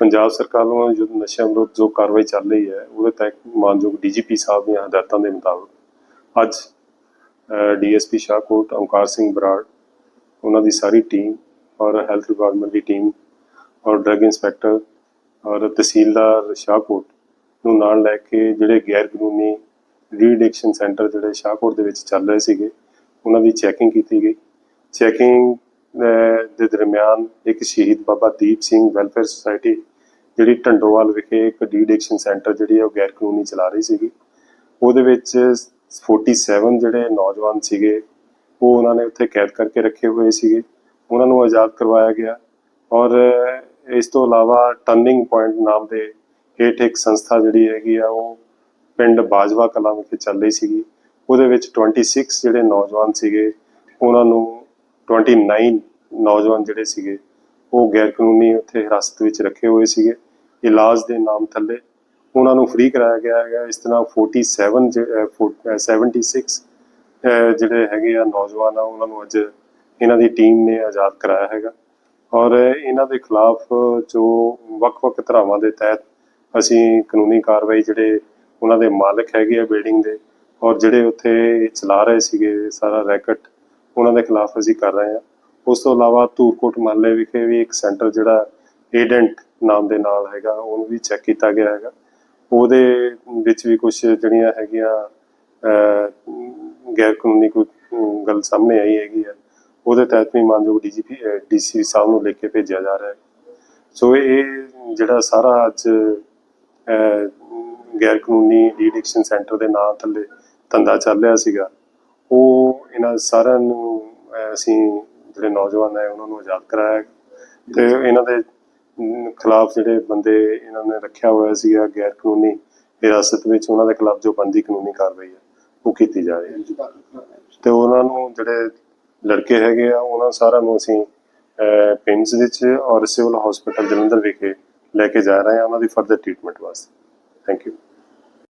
ਪੰਜਾਬ ਸਰਕਾਰ ਵੱਲੋਂ ਜੋ ਨਸ਼ਿਆਂ ਵਿਰੁੱਧ ਜੋ ਕਾਰਵਾਈ ਚੱਲ ਰਹੀ ਹੈ, ਉਹਦੇ ਤਹਿਤ ਮਾਨਯੋਗ ਡੀਜੀਪੀ ਸਾਹਿਬ ਦੀਆਂ ਹਦਾਇਤਾਂ ਦੇ ਮੁਤਾਬਕ ਅੱਜ ਡੀਐਸਪੀ ਸ਼ਾਹਕੋਟ ਓਮਕਾਰ ਸਿੰਘ ਬਰਾੜ, ਉਹਨਾਂ ਦੀ ਸਾਰੀ ਟੀਮ ਔਰ ਹੈਲਥ ਡਿਪਾਰਟਮੈਂਟ ਦੀ ਟੀਮ ਔਰ ਡਰੱਗ ਇੰਸਪੈਕਟਰ ਔਰ ਤਹਿਸੀਲਦਾਰ ਸ਼ਾਹਕੋਟ ਨੂੰ ਨਾਲ ਲੈ ਕੇ ਜਿਹੜੇ ਗੈਰ ਕਾਨੂੰਨੀ ਰੀਡਿਕਸ਼ਨ ਸੈਂਟਰ ਜਿਹੜੇ ਸ਼ਾਹਕੋਟ ਦੇ ਵਿੱਚ ਚੱਲ ਰਹੇ ਸੀਗੇ, ਉਹਨਾਂ ਦੀ ਚੈਕਿੰਗ ਕੀਤੀ ਗਈ। ਚੈਕਿੰਗ ਦੇ ਦਰਮਿਆਨ ਇੱਕ ਸ਼ਹੀਦ ਬਾਬਾ ਦੀਪ ਸਿੰਘ ਵੈਲਫੇਅਰ ਸੁਸਾਇਟੀ, ਜਿਹੜੀ ਢੰਡੋਵਾਲ ਵਿਖੇ ਇੱਕ ਡੀਡਿਕਸ਼ਨ ਸੈਂਟਰ ਜਿਹੜੀ ਹੈ ਉਹ ਗੈਰ ਕਾਨੂੰਨੀ ਚਲਾ ਰਹੀ ਸੀਗੀ। ਉਹਦੇ ਵਿੱਚ 47 ਜਿਹੜੇ ਨੌਜਵਾਨ ਸੀਗੇ, ਉਹ ਉਹਨਾਂ ਨੇ ਉੱਥੇ ਕੈਦ ਕਰਕੇ ਰੱਖੇ ਹੋਏ ਸੀਗੇ। ਉਹਨਾਂ ਨੂੰ ਆਜ਼ਾਦ ਕਰਵਾਇਆ ਗਿਆ ਔਰ ਇਸ ਤੋਂ ਇਲਾਵਾ ਟਰਨਿੰਗ ਪੁਆਇੰਟ ਨਾਮ ਦੇ ਹੇਠ ਇੱਕ ਸੰਸਥਾ ਜਿਹੜੀ ਹੈਗੀ ਆ, ਉਹ ਪਿੰਡ ਬਾਜਵਾ ਕਲਾਂ ਵਿਖੇ ਚੱਲ ਰਹੀ ਸੀਗੀ। ਉਹਦੇ ਵਿੱਚ 26 ਜਿਹੜੇ ਨੌਜਵਾਨ ਸੀਗੇ, ਉਹਨਾਂ ਨੂੰ 29 ਨੌਜਵਾਨ ਜਿਹੜੇ ਸੀਗੇ ਉਹ ਗੈਰ ਕਾਨੂੰਨੀ ਉੱਥੇ ਹਿਰਾਸਤ ਵਿੱਚ ਰੱਖੇ ਹੋਏ ਸੀਗੇ ਇਲਾਜ ਦੇ ਨਾਮ ਥੱਲੇ। ਉਹਨਾਂ ਨੂੰ ਫ੍ਰੀ ਕਰਾਇਆ ਗਿਆ ਹੈਗਾ। ਇਸ ਤਰ੍ਹਾਂ 47 ਜ- ਅਹ, ਫੋ- 76 ਜਿਹੜੇ ਹੈਗੇ ਆ ਨੌਜਵਾਨ ਆ ਉਹਨਾਂ ਨੂੰ ਅੱਜ ਇਹਨਾਂ ਦੀ ਟੀਮ ਨੇ ਆਜ਼ਾਦ ਕਰਾਇਆ ਹੈਗਾ। ਔਰ ਇਹਨਾਂ ਦੇ ਖਿਲਾਫ ਜੋ ਵੱਖ-ਵੱਖ ਧਾਰਾਵਾਂ ਦੇ ਤਹਿਤ ਅਸੀਂ ਕਾਨੂੰਨੀ ਕਾਰਵਾਈ ਜਿਹੜੇ ਉਹਨਾਂ ਦੇ ਮਾਲਕ ਹੈਗੇ ਆ ਬਿਲਡਿੰਗ ਦੇ ਔਰ ਜਿਹੜੇ ਉੱਥੇ ਇਹ ਚਲਾ ਰਹੇ ਸੀਗੇ ਸਾਰਾ ਰੈਕਟ ਉਹਨਾਂ ਦੇ ਖਿਲਾਫ ਅਸੀਂ ਕਰ ਰਹੇ ਹਾਂ। ਉਸ ਤੋਂ ਇਲਾਵਾ ਧੂਰਕੋਟ ਮਹੱਲੇ ਵਿਖੇ ਵੀ ਇੱਕ ਸੈਂਟਰ ਜਿਹੜਾ ਏਡੈਂਟ ਨਾਮ ਦੇ ਨਾਲ ਹੈਗਾ, ਉਹਨੂੰ ਵੀ ਚੈੱਕ ਕੀਤਾ ਗਿਆ ਹੈਗਾ। ਉਹਦੇ ਵਿੱਚ ਵੀ ਕੁਝ ਜਿਹੜੀਆਂ ਹੈਗੀਆਂ ਗੈਰ ਕਾਨੂੰਨੀ ਕੋਈ ਗੱਲ ਸਾਹਮਣੇ ਆਈ ਹੈਗੀ ਹੈ ਉਹਦੇ ਤਹਿਤ ਵੀ ਮਾਨਯੋਗ ਡੀਜੀਪੀ ਡੀਸੀ ਸਾਹਿਬ ਨੂੰ ਲਿਖ ਕੇ ਭੇਜਿਆ ਜਾ ਰਿਹਾ ਹੈ। ਸੋ ਇਹ ਜਿਹੜਾ ਸਾਰਾ ਅੱਜ ਗੈਰ ਕਾਨੂੰਨੀ ਡੀਡਿਕਸ਼ਨ ਸੈਂਟਰ ਦੇ ਨਾਂ ਥੱਲੇ ਧੰਦਾ ਚੱਲ ਰਿਹਾ ਸੀਗਾ, ਉਹ ਇਹਨਾਂ ਸਾਰਿਆਂ ਨੂੰ ਅਸੀਂ ਜਿਹੜੇ ਨੌਜਵਾਨ ਹੈ ਉਹਨਾਂ ਨੂੰ ਆਜ਼ਾਦ ਕਰਾਇਆ। ਤੇ ਇਹਨਾਂ ਦੇ ਖਿਲਾਫ ਜਿਹੜੇ ਬੰਦੇ ਇਹਨਾਂ ਨੇ ਰੱਖਿਆ ਹੋਇਆ ਸੀਗਾ ਗੈਰ ਕਾਨੂੰਨੀ ਹਿਰਾਸਤ ਵਿੱਚ, ਉਹਨਾਂ ਦੇ ਖਿਲਾਫ ਜੋ ਬਣਦੀ ਕਾਨੂੰਨੀ ਕਾਰਵਾਈ ਹੈ, ਉਹ ਕੀਤੀ ਜਾ ਰਹੀ ਹੈ। ਤੇ ਉਹਨਾਂ ਨੂੰ ਜਿਹੜੇ ਲੜਕੇ ਹੈਗੇ ਆ, ਉਹਨਾਂ ਸਾਰਿਆਂ ਨੂੰ ਅਸੀਂ ਪਿੰਡਸ ਵਿੱਚ ਔਰ ਸਿਵਲ ਹਸਪੀਟਲ ਜਲੰਧਰ ਵਿਖੇ ਲੈ ਕੇ ਜਾ ਰਹੇ ਹਾਂ, ਉਹਨਾਂ ਦੀ ਫਰਦਰ ਟ੍ਰੀਟਮੈਂਟ ਵਾਸਤੇ। Thank you.